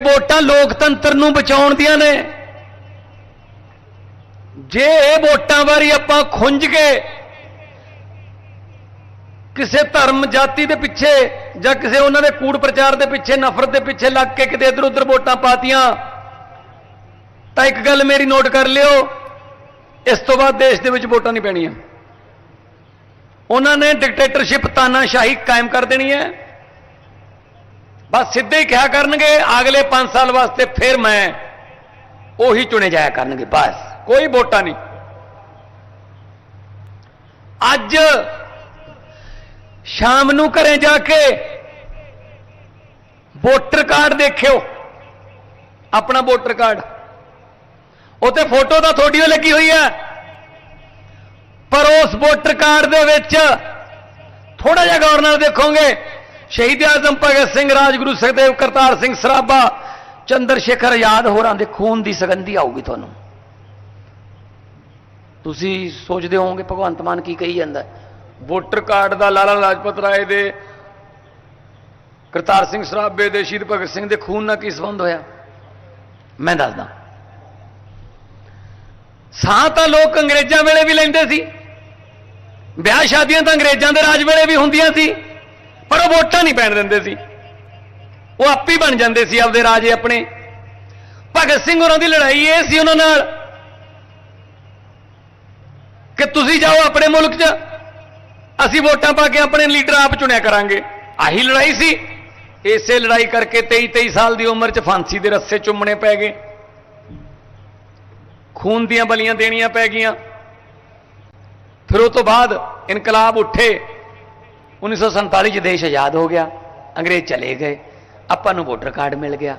ਵੋਟਾਂ ਲੋਕਤੰਤਰ ਨੂੰ ਬਚਾਉਣ ਦੀਆਂ ਨੇ। ਜੇ ਇਹ ਵੋਟਾਂ ਵਾਰੀ ਆਪਾਂ ਖੁੰਝ ਕੇ ਕਿਸੇ ਧਰਮ ਜਾਤੀ ਦੇ ਪਿੱਛੇ ਜਾਂ ਕਿਸੇ ਉਹਨਾਂ ਦੇ ਕੂੜ ਪ੍ਰਚਾਰ ਦੇ ਪਿੱਛੇ, ਨਫ਼ਰਤ ਦੇ ਪਿੱਛੇ ਲੱਗ ਕੇ ਕਿਤੇ ਇੱਧਰ ਉੱਧਰ ਵੋਟਾਂ ਪਾਤੀਆਂ, ਤਾਂ ਇੱਕ ਗੱਲ ਮੇਰੀ ਨੋਟ ਕਰ ਲਿਓ, ਇਸ ਤੋਂ ਬਾਅਦ ਦੇਸ਼ ਦੇ ਵਿੱਚ ਵੋਟਾਂ ਨਹੀਂ ਪੈਣੀਆਂ। ਉਹਨਾਂ ਨੇ ਡਿਕਟੇਟਰਸ਼ਿਪ ਤਾਨਾਸ਼ਾਹੀ ਕਾਇਮ ਕਰ ਦੇਣੀ ਹੈ। ਬਸ ਸਿੱਧੇ ਹੀ ਕਿਹਾ ਕਰਨਗੇ, ਅਗਲੇ 5 ਸਾਲ ਵਾਸਤੇ ਫਿਰ ਮੈਂ ਉਹੀ ਚੁਣੇ ਜਾਇਆ ਕਰਨਗੇ, ਬਸ ਕੋਈ ਵੋਟਾਂ ਨਹੀਂ। ਅੱਜ ਸ਼ਾਮ ਨੂੰ ਘਰੇ ਜਾ ਕੇ ਵੋਟਰ ਕਾਰਡ ਦੇਖਿਓ, ਆਪਣਾ ਵੋਟਰ ਕਾਰਡ। ਉਤੇ ਫੋਟੋ ਤਾਂ ਤੁਹਾਡੀ ਲੱਗੀ ਹੋਈ ਹੈ। ਪਰ ਉਸ ਵੋਟਰ ਕਾਰਡ ਦੇ ਵਿੱਚ ਥੋੜਾ ਜਿਹਾ ਗੌਰ ਨਾਲ ਦੇਖੋਗੇ ਸ਼ਹੀਦ ਆਜ਼ਮ ਭਗਤ ਸਿੰਘ, ਰਾਜਗੁਰੂ ਸੁਖਦੇਵ ਕਰਤਾਰ ਸਿੰਘ ਸਰਾਭਾ, ਚੰਦਰ ਸ਼ੇਖਰ ਆਜ਼ਾਦ ਹੋਰਾਂ ਦੇ ਖੂਨ ਦੀ ਸੁਗੰਧੀ ਆਊਗੀ ਤੁਹਾਨੂੰ। ਤੁਸੀਂ ਸੋਚਦੇ ਹੋਵੋਗੇ ਭਗਵੰਤ ਮਾਨ ਕੀ ਕਹੀ ਜਾਂਦਾ। ਵੋਟਰ ਕਾਰਡ ਦਾ ਲਾਲਾ ਲਾਜਪਤ ਰਾਏ ਦੇ, ਕਰਤਾਰ ਸਿੰਘ ਸਰਾਭੇ ਦੇ, ਸ਼ਹੀਦ ਭਗਤ ਸਿੰਘ ਦੇ ਖੂਨ ਨਾਲ ਕੀ ਸੰਬੰਧ ਹੋਇਆ? ਮੈਂ ਦੱਸਦਾ। ਸਾਹ ਤਾਂ ਲੋਕ ਅੰਗਰੇਜ਼ਾਂ ਵੇਲੇ ਵੀ ਲੈਂਦੇ ਸੀ, ਵਿਆਹ ਸ਼ਾਦੀਆਂ ਤਾਂ ਅੰਗਰੇਜ਼ਾਂ ਦੇ ਰਾਜ ਵੇਲੇ ਵੀ ਹੁੰਦੀਆਂ ਸੀ। ਪਰ ਉਹ ਵੋਟਾਂ ਨਹੀਂ ਪੈਣ ਦਿੰਦੇ ਸੀ। ਉਹ ਆਪੇ ਹੀ ਬਣ ਜਾਂਦੇ ਸੀ ਆਪਦੇ ਰਾਜੇ ਆਪਣੇ। ਭਗਤ ਸਿੰਘ ਹੋਰਾਂ ਦੀ ਲੜਾਈ ਇਹ ਸੀ ਉਹਨਾਂ ਨਾਲ ਕਿ ਤੁਸੀਂ ਜਾਓ ਆਪਣੇ ਮੁਲਕ 'ਚ, ਅਸੀਂ ਵੋਟਾਂ ਪਾ ਕੇ ਆਪਣੇ ਲੀਡਰ ਆਪ ਚੁਣਿਆ ਕਰਾਂਗੇ। ਆਹੀ ਲੜਾਈ ਸੀ। ਇਸੇ ਲੜਾਈ ਕਰਕੇ 23 23 ਸਾਲ ਦੀ ਉਮਰ 'ਚ ਫਾਂਸੀ ਦੇ ਰੱਸੇ ਚੁੰਮਣੇ ਪੈ ਗਏ। ਖੂਨ ਦੀਆਂ ਬਲੀਆਂ ਦੇਣੀਆਂ ਪੈ ਗਈਆਂ। ਫਿਰ ਉਹ ਤੋਂ ਬਾਅਦ ਇਨਕਲਾਬ ਉੱਠੇ। 1947 ਚ ਦੇਸ਼ ਆਜ਼ਾਦ ਹੋ ਗਿਆ। ਅੰਗਰੇਜ਼ ਚਲੇ ਗਏ। ਆਪਾਂ ਨੂੰ ਵੋਟਰ ਕਾਰਡ ਮਿਲ ਗਿਆ।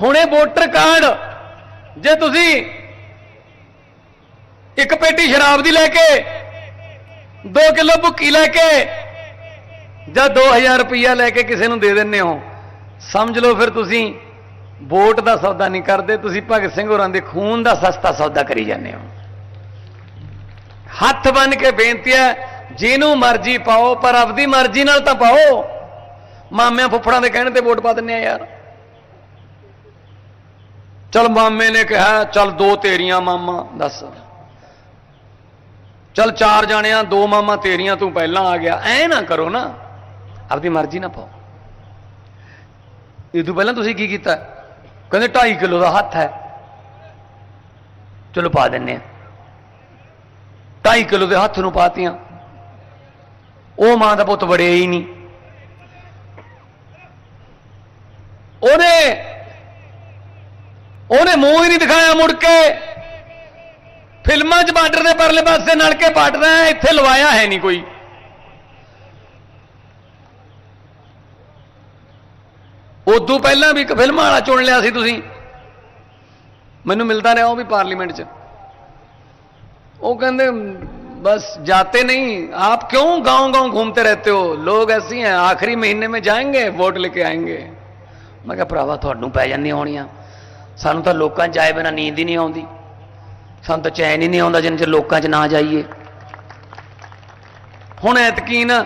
ਹੁਣ ਇਹ ਵੋਟਰ ਕਾਰਡ ਜੇ ਤੁਸੀਂ ਇੱਕ ਪੇਟੀ ਸ਼ਰਾਬ ਦੀ ਲੈ ਕੇ 2 ਕਿਲੋ ਭੁੱਕੀ ਲੈ ਕੇ, ਜਾਂ 2000 ਰੁਪਈਆ ਲੈ ਕੇ ਕਿਸੇ ਨੂੰ ਦੇ ਦਿੰਦੇ ਹੋ, ਸਮਝ ਲਓ ਫਿਰ ਤੁਸੀਂ ਵੋਟ ਦਾ ਸੌਦਾ ਨਹੀਂ ਕਰਦੇ, ਤੁਸੀਂ ਭਗਤ ਸਿੰਘ ਹੋਰਾਂ ਦੇ ਖੂਨ ਦਾ ਸਸਤਾ ਸੌਦਾ ਕਰੀ ਜਾਂਦੇ ਹੋ। ਹੱਥ ਬੰਨ ਕੇ ਬੇਨਤੀ ਹੈ ਜਿਹਨੂੰ ਮਰਜ਼ੀ ਪਾਓ, ਪਰ ਆਪਦੀ ਮਰਜ਼ੀ ਨਾਲ ਤਾਂ ਪਾਓ। ਮਾਮਿਆਂ ਫੁੱਫੜਾਂ ਦੇ ਕਹਿਣ ਤੇ ਵੋਟ ਪਾ ਦਿੰਨੇ ਆ ਯਾਰ। ਚਲ ਮਾਮੇ ਨੇ ਕਿਹਾ, ਚਲ ਦੋ ਤੇਰੀਆਂ ਮਾਮਾ, ਦੱਸ। ਚਲ ਚਾਰ ਜਾਣਿਆਂ, ਦੋ ਮਾਮਾ ਤੇਰੀਆਂ, ਤੂੰ ਪਹਿਲਾਂ ਆ ਗਿਆ। ਐ ਨਾ ਕਰੋ ਨਾ। ਆਪਦੀ ਮਰਜ਼ੀ ਨਾ ਪਾਓ। ਇਹ ਤੋਂ ਪਹਿਲਾਂ ਤੁਸੀਂ ਕੀ ਕੀਤਾ? ਕਹਿੰਦੇ 2.5 ਕਿਲੋ ਦਾ ਹੱਥ ਹੈ। ਚਲੋ ਪਾ ਦਿੰਨੇ ਆ। 2.5 ਕਿਲੋ ਦੇ ਹੱਥ ਨੂੰ ਪਾਤੀਆਂ। ਉਹ ਮਾਂ ਦਾ ਪੁੱਤ ਵੜਿਆ ਹੀ ਨਹੀਂ। ਉਹਨੇ ਉਹਨੇ ਮੂੰਹ ਹੀ ਨਹੀਂ ਦਿਖਾਇਆ ਮੁੜ ਕੇ। ਫਿਲਮਾਂ 'ਚ ਬਾਰਡਰ ਦੇ ਪਰਲੇ ਪਾਸੇ ਨਲਕੇ ਪਾਟਦਾ ਇੱਥੇ ਲਵਾਇਆ ਹੈ ਨਹੀਂ ਕੋਈ। ਉਦੋਂ ਪਹਿਲਾਂ ਵੀ ਇੱਕ ਫਿਲਮ ਵਾਲਾ ਚੁਣ ਲਿਆ ਸੀ ਤੁਸੀਂ। ਮੈਨੂੰ ਮਿਲਦਾ ਰਿਹਾ ਉਹ ਵੀ ਪਾਰਲੀਮੈਂਟ 'ਚ। ਉਹ ਕਹਿੰਦੇ बस जाते नहीं आप क्यों गांव गांव घूमते रहते हो लोग ऐसे हैं आखिरी महीने में जाएंगे वोट लेके आएंगे ਮੈਂ ਕਿਹਾ ਭਰਾਵਾ ਤੁਹਾਨੂੰ ਪੈ ਜਾਂਦੀਆਂ ਹੋਣੀਆਂ ਸਾਨੂੰ ਤਾਂ ਲੋਕਾਂ 'ਚ ਜਾਏ ਬਿਨਾ ਨੀਂਦ ਹੀ ਨਹੀਂ ਆਉਂਦੀ ਸਾਨੂੰ ਤਾਂ ਚੈਨ ਹੀ ਨਹੀਂ ਆਉਂਦਾ ਜਿੰਨ ਚਿਰ ਲੋਕਾਂ 'ਚ ਨਾ ਜਾਈਏ ਹੁਣ ਐਤਕੀ ਨਾ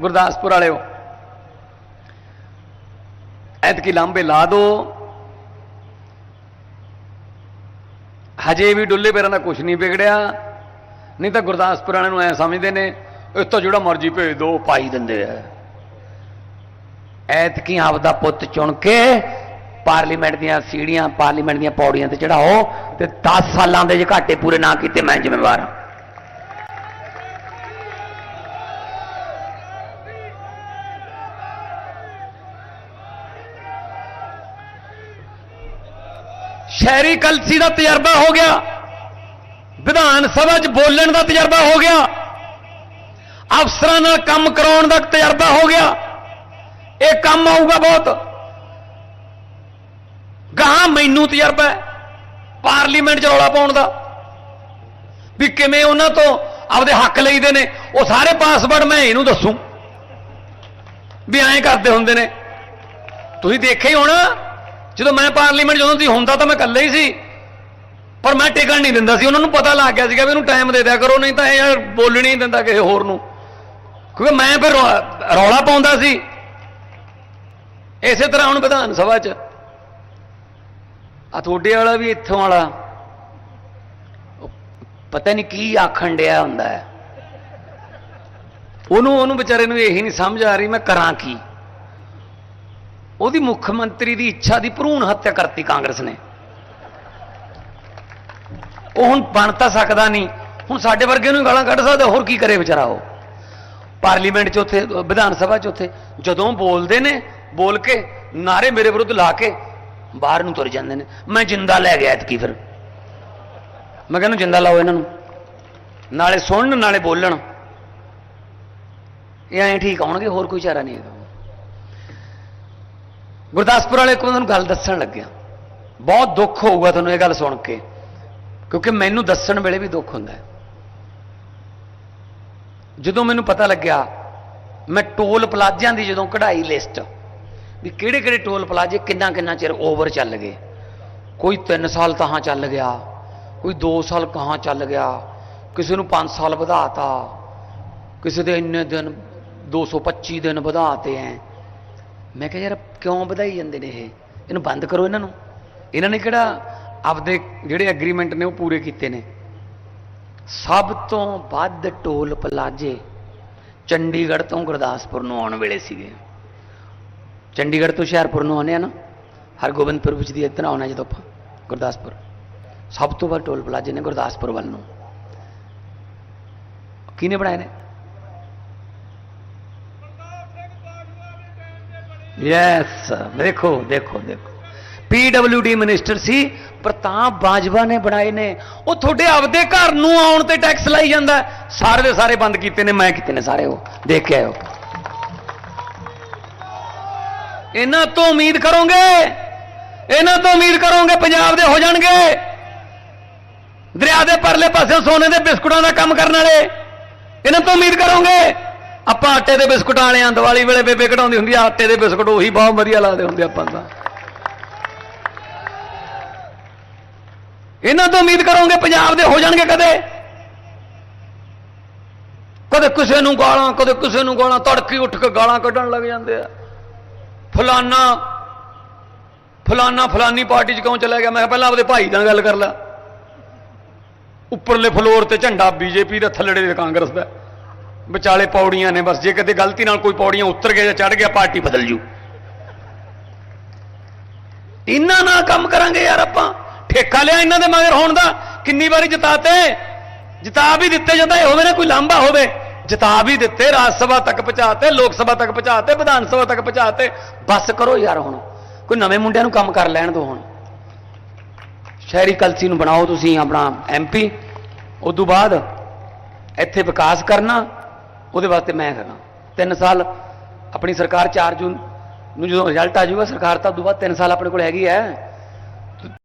ਗੁਰਦਾਸਪੁਰ ਵਾਲਿਓ ਐਤਕੀ ਲਾਂਬੇ ਲਾ ਦੋ ਹਜੇ ਵੀ ਡੁੱਲੇ ਪੈਰਾਂ ਦਾ ਕੁਝ ਨਹੀਂ ਵਿਗੜਿਆ ਨਹੀਂ ਤਾਂ ਗੁਰਦਾਸਪੁਰ ਵਾਲਿਆਂ ਨੂੰ ਐ ਸਮਝਦੇ ਨੇ ਇਸ ਤੋਂ ਜਿਹੜਾ ਮਰਜ਼ੀ ਭੇਜ ਦੋ ਪਾਈ ਦਿੰਦੇ ਆ। ਐਤਕੀ ਆਪਦਾ ਪੁੱਤ ਚੁਣ ਕੇ ਪਾਰਲੀਮੈਂਟ ਦੀਆਂ ਸੀੜੀਆਂ, ਪਾਰਲੀਮੈਂਟ ਦੀਆਂ ਪੌੜੀਆਂ ਤੇ ਚੜਾਓ ਤੇ 10 ਸਾਲਾਂ ਦੇ ਜੇ ਘਾਟੇ ਪੂਰੇ ਨਾ ਕੀਤੇ, ਮੈਂ ਜ਼ਿੰਮੇਵਾਰ ਹਾਂ। ਸ਼ਹਿਰੀ ਕਲਸੀ ਦਾ ਤਜਰਬਾ ਹੋ ਗਿਆ। ਵਿਧਾਨ ਸਭਾ 'ਚ ਬੋਲਣ ਦਾ ਤਜਰਬਾ ਹੋ ਗਿਆ। ਅਫਸਰਾਂ ਨਾਲ ਕੰਮ ਕਰਾਉਣ ਦਾ ਤਜਰਬਾ ਹੋ ਗਿਆ। ਇਹ ਕੰਮ ਆਊਗਾ ਬਹੁਤ। ਗਾਹਾਂ ਮੈਨੂੰ ਤਜਰਬਾ ਹੈ, ਪਾਰਲੀਮੈਂਟ 'ਚ ਰੌਲਾ ਪਾਉਣ ਦਾ। ਵੀ ਕਿਵੇਂ ਉਹਨਾਂ ਤੋਂ ਆਪਦੇ ਹੱਕ ਲਈਦੇ ਨੇ, ਉਹ ਸਾਰੇ ਪਾਸਵਰਡ ਮੈਂ ਇਹਨੂੰ ਦੱਸੂ। ਵੀ ਐਂ ਕਰਦੇ ਹੁੰਦੇ ਨੇ। ਤੁਸੀਂ ਦੇਖਿਆ ਹੀ ਹੋਣਾ, ਜਦੋਂ ਮੈਂ ਪਾਰਲੀਮੈਂਟ ਜਦੋਂ ਦੀ ਹੁੰਦਾ ਤਾਂ ਮੈਂ ਇਕੱਲੇ ਹੀ ਸੀ। ਪਰ ਮੈਂ ਟਿਕਣ ਨਹੀਂ ਦਿੰਦਾ ਸੀ, ਉਹਨਾਂ ਨੂੰ ਪਤਾ ਲੱਗ ਗਿਆ ਸੀਗਾ ਵੀ ਇਹਨੂੰ ਟਾਈਮ ਦੇ ਦਿਆ ਕਰੋ, ਨਹੀਂ ਤਾਂ ਇਹ ਯਾਰ ਬੋਲਣ ਨਹੀਂ ਦਿੰਦਾ ਕਿਸੇ ਹੋਰ ਨੂੰ। ਕਿਉਂਕਿ ਮੈਂ ਫਿਰ ਰੌਲਾ ਪਾਉਂਦਾ ਸੀ। ਇਸੇ ਤਰ੍ਹਾਂ ਹੁਣ ਵਿਧਾਨ ਸਭਾ 'ਚ। ਆ ਤੁਹਾਡੇ ਵਾਲਾ ਵੀ ਇੱਥੋਂ ਵਾਲਾ। ਪਤਾ ਨਹੀਂ ਕੀ ਆਖਣ ਡਿਆ ਹੁੰਦਾ ਹੈ। ਉਹਨੂੰ ਉਹਨੂੰ ਵਿਚਾਰੇ ਨੂੰ ਇਹੀ ਨਹੀਂ ਸਮਝ ਆ ਰਹੀ, ਮੈਂ ਕਰਾਂ ਕੀ। ਉਹਦੀ ਮੁੱਖ ਮੰਤਰੀ ਦੀ ਇੱਛਾ ਦੀ ਭਰੂਣ ਹੱਤਿਆ ਕਰਤੀ ਕਾਂਗਰਸ ਨੇ। ਉਹ ਹੁਣ ਬਣ ਤਾਂ ਸਕਦਾ ਨਹੀਂ। ਹੁਣ ਸਾਡੇ ਵਰਗੇ ਨੂੰ ਗਾਲਾਂ ਕੱਢ ਸਕਦਾ, ਹੋਰ ਕੀ ਕਰੇ ਵਿਚਾਰਾ ਉਹ? ਪਾਰਲੀਮੈਂਟ 'ਚ ਉੱਥੇ, ਵਿਧਾਨ ਸਭਾ 'ਚ ਉੱਥੇ, ਜਦੋਂ ਬੋਲਦੇ ਨੇ, ਬੋਲ ਕੇ, ਨਾਰੇ ਮੇਰੇ ਵਿਰੁੱਧ ਲਾ ਕੇ, ਬਾਹਰ ਨੂੰ ਤੁਰ ਜਾਂਦੇ ਨੇ। ਮੈਂ ਜਿੰਦਾ ਲੈ ਗਿਆ ਇਤਕੀ ਫਿਰ। ਮੈਂ ਕਹਿੰਦਾ ਜਿੰਦਾ ਲਾਓ ਇਹਨਾਂ ਨੂੰ। ਨਾਲੇ ਸੁਣਨ, ਨਾਲੇ ਬੋਲਣ। ਇਹ ਐਂ ਠੀਕ ਆਉਣਗੇ, ਹੋਰ ਕੋਈ ਚਾਰਾ ਨਹੀਂ ਹੈਗਾ। ਗੁਰਦਾਸਪੁਰ ਵਾਲੇ ਕੋਲ ਤੁਹਾਨੂੰ ਗੱਲ ਦੱਸਣ ਲੱਗਿਆ। ਬਹੁਤ ਦੁੱਖ ਹੋਊਗਾ ਤੁਹਾਨੂੰ ਇਹ ਗੱਲ ਸੁਣ ਕੇ। ਕਿਉਂਕਿ ਮੈਨੂੰ ਦੱਸਣ ਵੇਲੇ ਵੀ ਦੁੱਖ ਹੁੰਦਾ ਜਦੋਂ ਮੈਨੂੰ ਪਤਾ ਲੱਗਿਆ, ਮੈਂ ਟੋਲ ਪਲਾਜ਼ਿਆਂ ਦੀ ਜਦੋਂ ਕਢਾਈ ਲਿਸਟ, ਵੀ ਕਿਹੜੇ ਕਿਹੜੇ ਟੋਲ ਪਲਾਜ਼ੇ ਕਿੰਨਾ ਕਿੰਨਾ ਚਿਰ ਓਵਰ ਚੱਲ ਗਏ। ਕੋਈ 3 ਸਾਲ ਤਹਾਂ ਚੱਲ ਗਿਆ, ਕੋਈ 2 ਸਾਲ ਕਹਾਂ ਚੱਲ ਗਿਆ, ਕਿਸੇ ਨੂੰ 5 ਸਾਲ ਵਧਾਤਾ, ਕਿਸੇ ਦੇ ਇੰਨੇ ਦਿਨ 225 ਦਿਨ ਵਧਾਤੇ ਐ। ਮੈਂ ਕਿਹਾ ਯਾਰ ਕਿਉਂ ਵਧਾਈ ਜਾਂਦੇ ਨੇ ਇਹ? ਇਹਨੂੰ ਬੰਦ ਕਰੋ ਇਹਨਾਂ ਨੂੰ। ਇਹਨਾਂ ਨੇ ਕਿਹੜਾ ਆਪਦੇ ਜਿਹੜੇ ਐਗਰੀਮੈਂਟ ਨੇ ਉਹ ਪੂਰੇ ਕੀਤੇ ਨੇ। ਸਭ ਤੋਂ ਵੱਧ ਟੋਲ ਪਲਾਜੇ ਚੰਡੀਗੜ੍ਹ ਤੋਂ ਗੁਰਦਾਸਪੁਰ ਨੂੰ ਆਉਣ ਵੇਲੇ ਸੀਗੇ। ਚੰਡੀਗੜ੍ਹ ਤੋਂ ਹੁਸ਼ਿਆਰਪੁਰ ਨੂੰ ਆਉਂਦੇ ਆ ਨਾ, ਹਰਗੋਬਿੰਦਪੁਰ ਵਿੱਚ ਦੀ ਇੱਧਰ ਆਉਣਾ ਜਦੋਂ ਆਪਾਂ, ਗੁਰਦਾਸਪੁਰ। ਸਭ ਤੋਂ ਵੱਧ ਟੋਲ ਪਲਾਜੇ ਨੇ ਗੁਰਦਾਸਪੁਰ ਵੱਲ ਨੂੰ। ਕਿਹਨੇ ਬਣਾਏ ਨੇ? ਯੈਸ ਦੇਖੋ ਦੇਖੋ ਦੇਖੋ। ਪੀਡਬਲਯੂਡੀ ਮਿਨਿਸਟਰ ਸੀ, ਪ੍ਰਤਾਪ ਬਾਜਵਾ ਨੇ ਬਣਾਏ ਨੇ। ਉਹ ਤੁਹਾਡੇ ਆਪਦੇ ਘਰ ਨੂੰ ਆਉਣ ਤੇ ਟੈਕਸ ਲਾਈ ਜਾਂਦਾ। ਸਾਰੇ ਦੇ ਸਾਰੇ ਬੰਦ ਕੀਤੇ ਨੇ, ਮੈਂ ਕੀਤੇ ਨੇ ਸਾਰੇ ਉਹ। ਦੇਖ ਕੇ ਆਇਓ। ਇਹਨਾਂ ਤੋਂ ਉਮੀਦ ਕਰੋਗੇ? ਇਹਨਾਂ ਤੋਂ ਉਮੀਦ ਕਰੋਗੇ ਪੰਜਾਬ ਦੇ ਹੋ ਜਾਣਗੇ? ਦਰਿਆ ਦੇ ਪਰਲੇ ਪਾਸੇ ਸੋਨੇ ਦੇ ਬਿਸਕੁਟਾਂ ਦਾ ਕੰਮ ਕਰਨ ਵਾਲੇ, ਇਹਨਾਂ ਤੋਂ ਉਮੀਦ ਕਰੋਗੇ? ਆਪਾਂ ਆਟੇ ਦੇ ਬਿਸਕੁਟਾਂ ਵਾਲੇ ਆਂ ਦੀਵਾਲੀ ਵੇਲੇ ਬੇਬੇ ਕਢਾਉਂਦੀ ਹੁੰਦੀ ਆ, ਆਟੇ ਦੇ ਬਿਸਕੁਟ ਉਹੀ ਬਹੁਤ ਵਧੀਆ ਲੱਗਦੇ ਹੁੰਦੇ ਆਪਾਂ ਤਾਂ। ਇਹਨਾਂ ਤੋਂ ਉਮੀਦ ਕਰੋਗੇ ਪੰਜਾਬ ਦੇ ਹੋ ਜਾਣਗੇ ਕਦੇ? ਕਦੇ ਕਿਸੇ ਨੂੰ ਗਾਲਾਂ, ਕਦੇ ਕਿਸੇ ਨੂੰ ਗਾਲਾਂ, ਤੜਕੀ ਉੱਠ ਕੇ ਗਾਲਾਂ ਕੱਢਣ ਲੱਗ ਜਾਂਦੇ ਆ। ਫਲਾਨਾ ਫਲਾਨਾ ਫਲਾਨੀ ਪਾਰਟੀ 'ਚ ਕਿਉਂ ਚਲਾ ਗਿਆ? ਮੈਂ ਕਿਹਾ ਪਹਿਲਾਂ ਆਪਦੇ ਭਾਈ ਨਾਲ ਗੱਲ ਕਰ ਲੈ। ਉੱਪਰਲੇ ਫਲੋਰ ਤੇ ਝੰਡਾ ਬੀਜੇਪੀ ਦਾ ਥੱਲੜੇ ਦੇ ਕਾਂਗਰਸ ਦਾ। ਵਿਚਾਲੇ ਪੌੜੀਆਂ ਨੇ ਬਸ, ਜੇ ਕਦੇ ਗਲਤੀ ਨਾਲ ਕੋਈ ਪੌੜੀਆਂ ਉਤਰ ਗਿਆ ਜਾਂ ਚੜ ਗਿਆ, ਪਾਰਟੀ ਬਦਲ ਜੂ। ਇਹਨਾਂ ਨਾਲ ਕੰਮ ਕਰਾਂਗੇ ਯਾਰ ਆਪਾਂ। ਠੇਕਾ ਲਿਆ ਇਹਨਾਂ ਦੇ ਮਗਰ ਹੋਣ ਦਾ? ਕਿੰਨੀ ਵਾਰੀ ਜਿਤਾਤੇ ਜਿਤਾ ਵੀ ਦਿੱਤੇ ਜਾਂਦਾ, ਇਹ ਹੋਵੇ ਨਾ ਕੋਈ ਲਾਂਭਾ ਹੋਵੇ। ਜਿਤਾ ਵੀ ਦਿੱਤੇ, ਰਾਜ ਸਭਾ ਤੱਕ ਪਹੁੰਚਾਤੇ, ਲੋਕ ਸਭਾ ਤੱਕ ਪਹੁੰਚਾਤੇ, ਵਿਧਾਨ ਸਭਾ ਤੱਕ ਪਹੁੰਚਾਤੇ। ਬਸ ਕਰੋ ਯਾਰ ਹੁਣ। ਕੋਈ ਨਵੇਂ ਮੁੰਡਿਆਂ ਨੂੰ ਕੰਮ ਕਰ ਲੈਣ ਦਿਓ ਹੁਣ। ਸ਼ਹਿਰੀ ਕਲਸੀ ਨੂੰ ਬਣਾਓ ਤੁਸੀਂ ਆਪਣਾ ਐਮਪੀ ਉਸ ਤੋਂ ਬਾਅਦ ਇੱਥੇ ਵਿਕਾਸ ਕਰਨਾ, ਉਹਦੇ ਵਾਸਤੇ ਮੈਂ ਕਰਾਂ। 3 ਸਾਲ ਆਪਣੀ ਸਰਕਾਰ 4 ਜੂਨ ਨੂੰ ਜਦੋਂ ਰਿਜ਼ਲਟ ਆ ਜਾਊਗਾ, ਸਰਕਾਰ ਤਾਂ ਉਦੋਂ ਬਾਅਦ 3 ਸਾਲ ਆਪਣੇ ਕੋਲ ਹੈਗੀ ਹੈ।